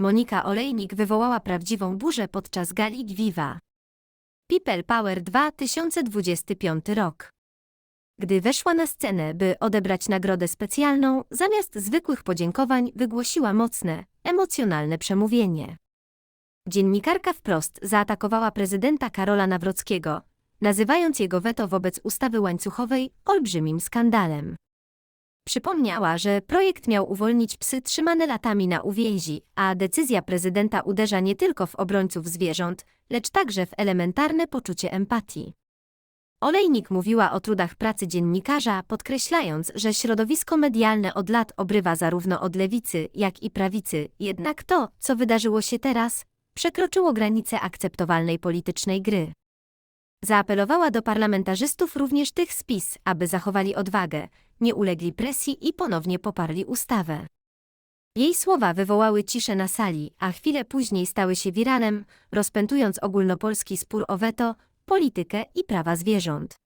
Monika Olejnik wywołała prawdziwą burzę podczas gali Gwiwa. People Power 2025 rok. Gdy weszła na scenę, by odebrać nagrodę specjalną, zamiast zwykłych podziękowań wygłosiła mocne, emocjonalne przemówienie. Dziennikarka wprost zaatakowała prezydenta Karola Nawrockiego, nazywając jego weto wobec ustawy łańcuchowej olbrzymim skandalem. Przypomniała, że projekt miał uwolnić psy trzymane latami na uwięzi, a decyzja prezydenta uderza nie tylko w obrońców zwierząt, lecz także w elementarne poczucie empatii. Olejnik mówiła o trudach pracy dziennikarza, podkreślając, że środowisko medialne od lat obrywa zarówno od lewicy, jak i prawicy, jednak to, co wydarzyło się teraz, przekroczyło granice akceptowalnej politycznej gry. Zaapelowała do parlamentarzystów również tych z PiS, aby zachowali odwagę, nie ulegli presji i ponownie poparli ustawę. Jej słowa wywołały ciszę na sali, a chwilę później stały się wiralem, rozpętując ogólnopolski spór o weto, politykę i prawa zwierząt.